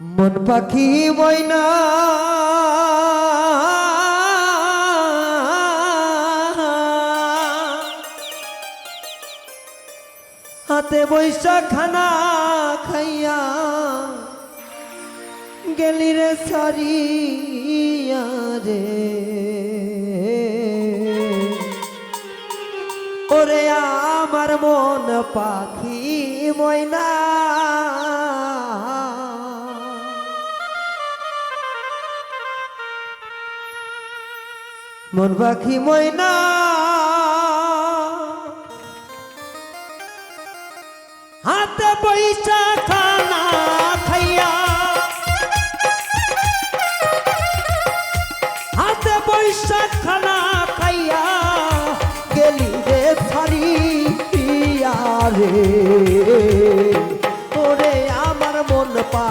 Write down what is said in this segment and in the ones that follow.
মন পাখি ময়না হাতে বৈশা খানা খাইয়া গেলি রে সারিয়া রে। ওরে আমার মন পাখি ময়না মন পাখি ময়না। হাতে পয়সা খানা খাইয়া। হাতে পয়সা খানা খাইয়া গেলি রে ছাড়িয়া রে ওরে আমার মন পা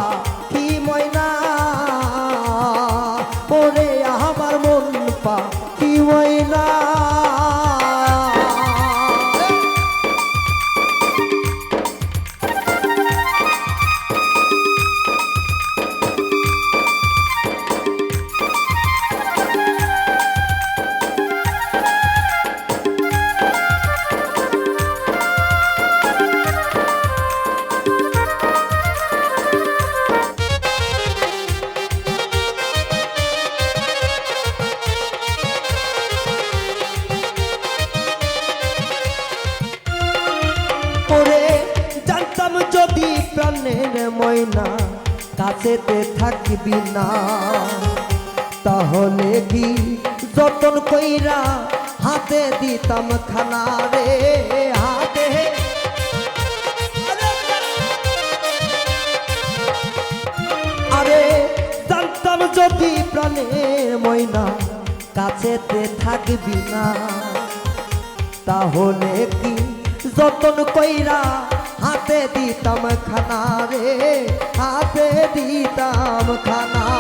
কি কাছেতে থাকবি না। তাহলে কি যতন কইরা হাতে দিতাম খানা রে? হাতে। আরে জানতাম যদি প্রাণের ময়না কাছেতে থাকবি না। তাহলে কি যতন কইরা হাতে দিতাম খানা রে হাতে দিতাম খানা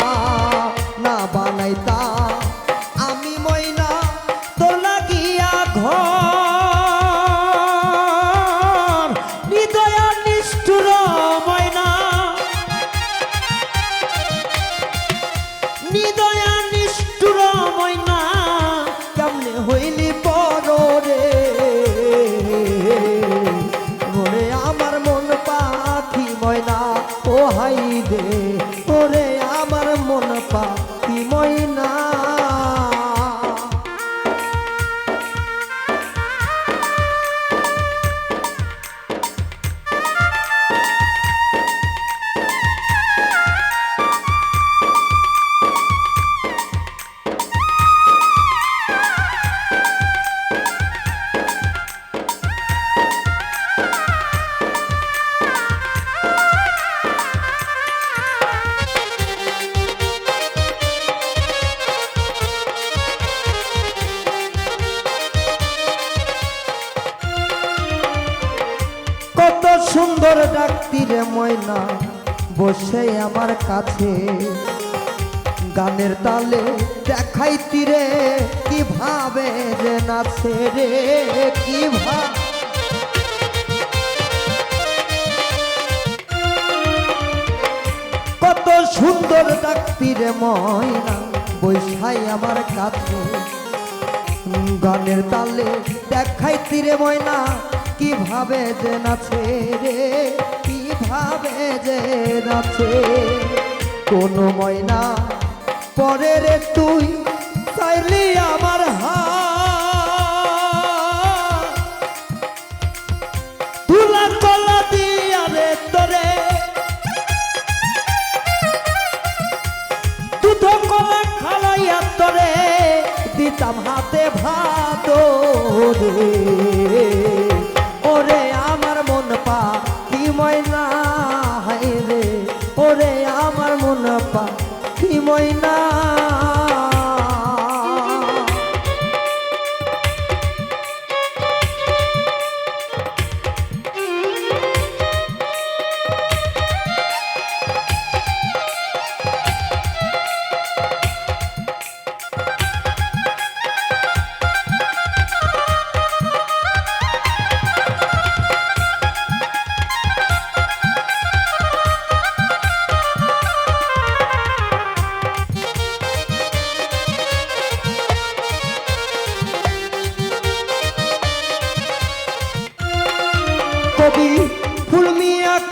ও হাই দে ওরে আমার মন পাতি ময়না ডাকতিরে ময়না বসে আমার কাছে। গানের তালে দেখাই তীরে কীভাবে যে নাচে রে, কীভাবে? কত সুন্দর ডাকতিরে ময়না বৈশাই আমার কাছে। গানের তালে দেখাই তীরে ময়না কীভাবে যে নাচে রে? কীভাবে যে নাচে? কোন ময়না পরে রে তুই চাইলি আমার হাত।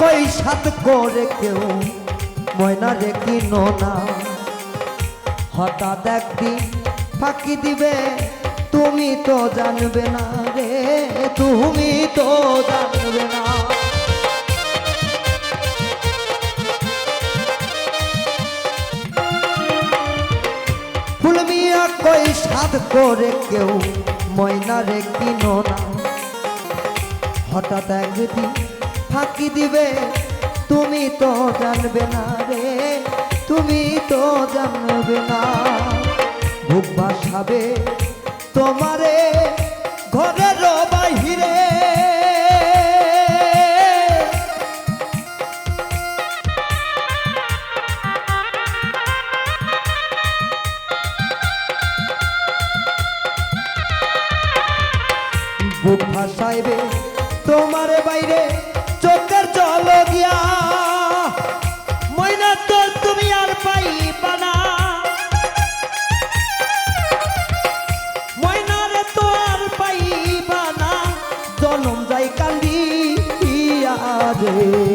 কই সাত করে কেউ? ময়না রে কিনো না হঠাৎ একদিন ফাঁকি দিবে, তুমি তো জানবে না রে, তুমি তো জানবে না। ফুলমিয়া কই সাত করে কেউ? ময়না রে কিনো হঠাৎ একদিন ফাঁকি দিবে, তুমি তো জানবে না রে, তুমি তো জানবে না। বুক বাসাবে তোমারে ঘরের বাহিরে। বুক ভাসাইবে তোমার বাইরে চোখের জল দিয়া। ময়না তো তুমি আর পাইবা না। ময়নারে তো আর পাইবা না। জনম যাই কান্দি রে।